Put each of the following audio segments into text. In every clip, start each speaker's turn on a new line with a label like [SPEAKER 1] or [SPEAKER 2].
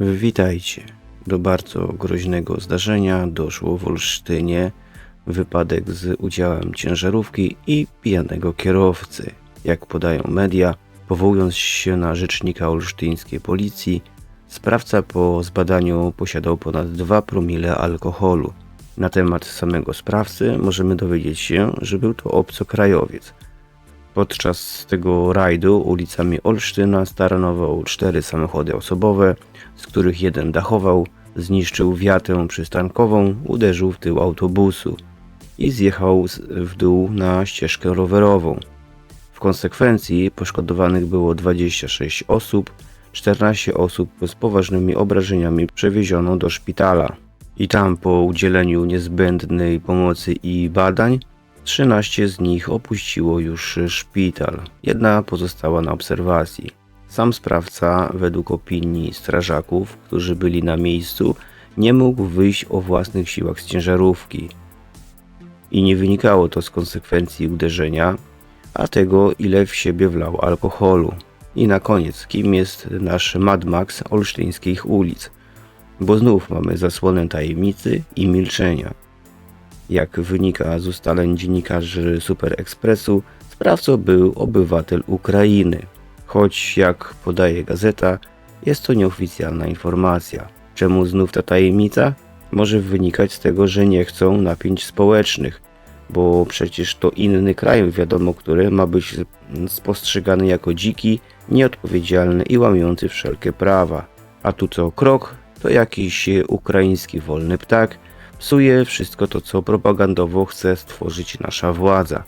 [SPEAKER 1] Witajcie. Do bardzo groźnego zdarzenia doszło w Olsztynie. Wypadek z udziałem ciężarówki i pijanego kierowcy. Jak podają media, powołując się na rzecznika olsztyńskiej policji, sprawca po zbadaniu posiadał ponad 2 promile alkoholu. Na temat samego sprawcy możemy dowiedzieć się, że był to obcokrajowiec. Podczas tego rajdu ulicami Olsztyna staranował cztery samochody osobowe, z których jeden dachował, zniszczył wiatę przystankową, uderzył w tył autobusu i zjechał w dół na ścieżkę rowerową. W konsekwencji poszkodowanych było 26 osób, 14 osób z poważnymi obrażeniami przewieziono do szpitala. I tam po udzieleniu niezbędnej pomocy i badań 13 z nich opuściło już szpital. Jedna pozostała na obserwacji. Sam sprawca, według opinii strażaków, którzy byli na miejscu, nie mógł wyjść o własnych siłach z ciężarówki. I nie wynikało to z konsekwencji uderzenia, a tego, ile w siebie wlał alkoholu. I na koniec, kim jest nasz Mad Max olsztyńskich ulic? Bo znów mamy zasłonę tajemnicy i milczenia. Jak wynika z ustaleń dziennikarzy Super Expressu, sprawcą był obywatel Ukrainy. Choć, jak podaje gazeta, jest to nieoficjalna informacja. Czemu znów ta tajemnica? Może wynikać z tego, że nie chcą napięć społecznych, bo przecież to inny kraj, wiadomo który, ma być spostrzegany jako dziki, nieodpowiedzialny i łamiący wszelkie prawa. A tu co krok, to jakiś ukraiński wolny ptak, psuje wszystko to, co propagandowo chce stworzyć nasza władza.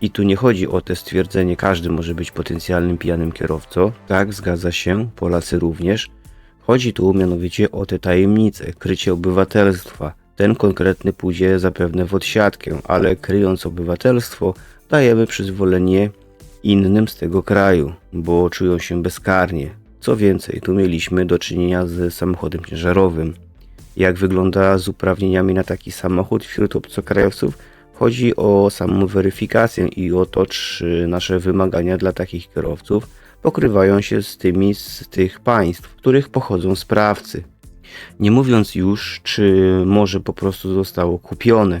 [SPEAKER 1] I tu nie chodzi o te stwierdzenie, każdy może być potencjalnym pijanym kierowcą. Tak, zgadza się, Polacy również. Chodzi tu mianowicie o te tajemnice, krycie obywatelstwa. Ten konkretny pójdzie zapewne w odsiadkę, ale kryjąc obywatelstwo, dajemy przyzwolenie innym z tego kraju, bo czują się bezkarnie. Co więcej, tu mieliśmy do czynienia z samochodem ciężarowym. Jak wygląda z uprawnieniami na taki samochód wśród obcokrajowców? Chodzi o samą weryfikację i o to, czy nasze wymagania dla takich kierowców pokrywają się z tymi z tych państw, których pochodzą sprawcy. Nie mówiąc już, czy może po prostu zostało kupione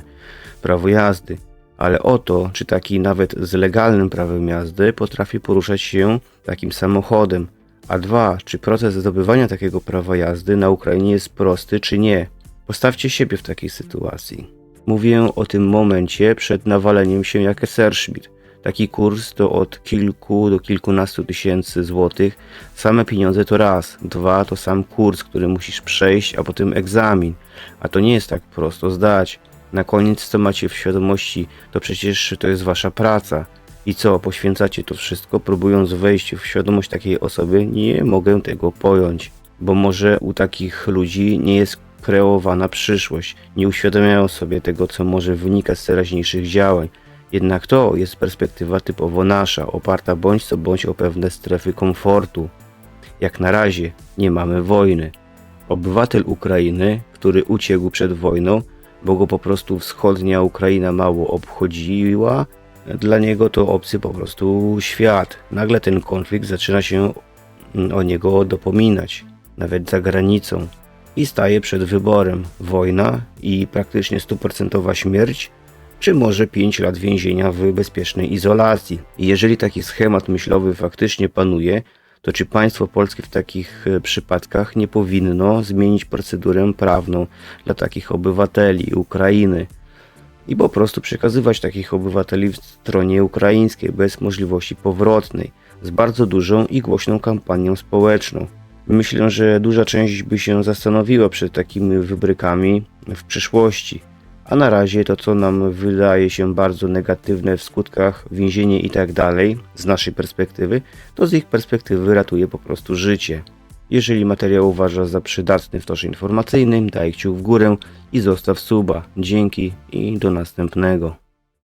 [SPEAKER 1] prawo jazdy, ale o to, czy taki nawet z legalnym prawem jazdy potrafi poruszać się takim samochodem. A dwa, czy proces zdobywania takiego prawa jazdy na Ukrainie jest prosty, czy nie. Postawcie siebie w takiej sytuacji. Mówię o tym momencie przed nawaleniem się jak Esserschmitt. Taki kurs to od kilku do kilkunastu tysięcy złotych. Same pieniądze to raz. Dwa to sam kurs, który musisz przejść, a potem egzamin. A to nie jest tak prosto zdać. Na koniec co macie w świadomości, to przecież to jest wasza praca. I co, poświęcacie to wszystko, próbując wejść w świadomość takiej osoby? Nie mogę tego pojąć. Bo może u takich ludzi nie jest kreowana przyszłość, nie uświadamiają sobie tego, co może wynikać z teraźniejszych działań. Jednak to jest perspektywa typowo nasza, oparta bądź co bądź o pewne strefy komfortu. Jak na razie nie mamy wojny. Obywatel Ukrainy, który uciekł przed wojną, bo go po prostu wschodnia Ukraina mało obchodziła, dla niego to obcy po prostu świat. Nagle ten konflikt zaczyna się mm, o niego dopominać, nawet za granicą i staje przed wyborem wojna i praktycznie stuprocentowa śmierć, czy może 5 lat więzienia w bezpiecznej izolacji. I jeżeli taki schemat myślowy faktycznie panuje, to czy państwo polskie w takich e, przypadkach nie powinno zmienić procedurę prawną dla takich obywateli Ukrainy i po prostu przekazywać takich obywateli w stronie ukraińskiej bez możliwości powrotnej, z bardzo dużą i głośną kampanią społeczną. Myślę, że duża część by się zastanowiła przed takimi wybrykami w przyszłości. A na razie to, co nam wydaje się bardzo negatywne w skutkach, więzienie i tak dalej, z naszej perspektywy, to z ich perspektywy ratuje po prostu życie. Jeżeli materiał uważasz za przydatny w torze informacyjnym, daj kciuk w górę i zostaw suba. Dzięki i do następnego.